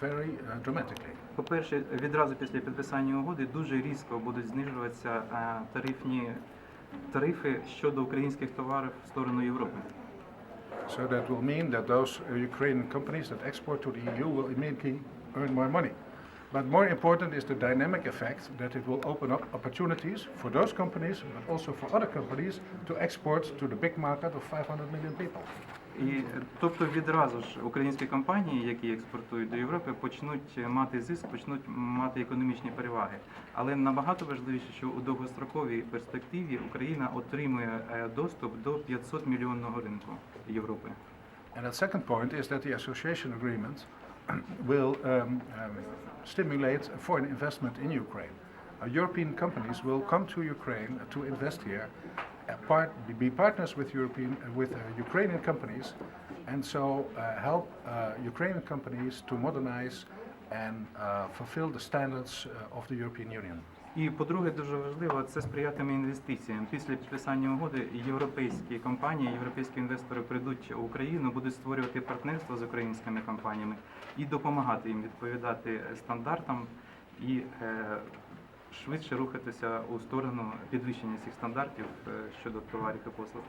very uh, dramatically. По-перше, відразу після підписання угоди дуже різко будуть знижуватися е, тарифні тарифи щодо українських товарів в сторону Європи. So that will mean that those uh, Ukrainian companies that export to the EU will immediately earn more money. But more important is the dynamic effect that it will open up opportunities for those companies, but also for other companies to export to the big market of 500 million people. І тобто відразу ж українські компанії, які експортують до Європи, почнуть мати зиск, почнуть мати економічні переваги. Але набагато важливіше, що у довгостроковій перспективі Україна отримує е, доступ до 500 мільйонного ринку Європи. And the second point is that the association agreement will um, um, stimulate foreign investment in Ukraine. Uh, European companies will come to Ukraine to invest here, part, be partners with European uh, with uh, Ukrainian companies, and so uh, help Ukrainian companies to modernize and fulfill the standards of the European Union. І по-друге, дуже важливо це сприятиме інвестиціям. Після підписання угоди європейські компанії, європейські інвестори прийдуть в Україну, будуть створювати партнерство з українськими компаніями і допомагати їм відповідати стандартам і е, швидше рухатися у сторону підвищення цих стандартів е, щодо товарів і послуг.